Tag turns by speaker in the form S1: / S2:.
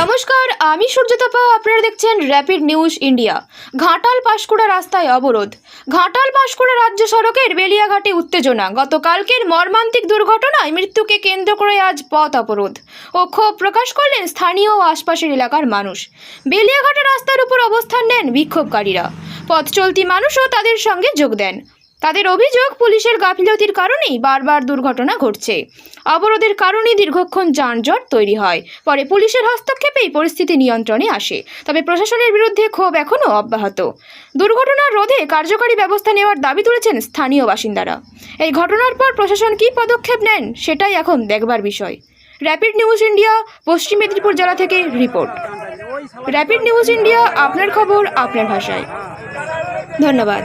S1: নমস্কার, আমি সূর্যতপা, আপনারা দেখছেন rapid news India Ghatal Panskura রাস্তায় অবরোধ। ঘাটাল পাঁশকুড়া রাজ্য সড়কের বেলিয়াঘাটে উত্তেজনা। গতকালকের মর্মান্তিক দুর্ঘটনায় মৃত্যুকে কেন্দ্র করে আজ পথ অবরোধ। ও ক্ষোভ প্রকাশ করলেন স্থানীয় ও আশপাশের এলাকার মানুষ। বেলিয়াঘাটা রাস্তার উপর অবস্থান নেন বিক্ষোভকারীরা। পথ চলতি মানুষও তাদের সঙ্গে যোগ দেন। তাদের অভিযোগ পুলিশের গাফিলতির কারণেই বারবার দুর্ঘটনা ঘটছে। অবরোধের কারণে দীর্ঘক্ষণ যানজট তৈরি হয়। পরে পুলিশের হস্তক্ষেপেই পরিস্থিতি নিয়ন্ত্রণে আসে। তবে প্রশাসনের বিরুদ্ধে ক্ষোভ এখনও অব্যাহত। দুর্ঘটনার রোধে কার্যকরী ব্যবস্থা নেওয়ার দাবি তুলেছেন স্থানীয় বাসিন্দারা। এই ঘটনার পর প্রশাসন কী পদক্ষেপ নেন, সেটাই এখন দেখবার বিষয়। র্যাপিড নিউজ ইন্ডিয়া, পশ্চিম মেদিনীপুর জেলা থেকে রিপোর্ট। র্যাপিড নিউজ ইন্ডিয়া, আপনার খবর, আপনার ভাষায়। ধন্যবাদ।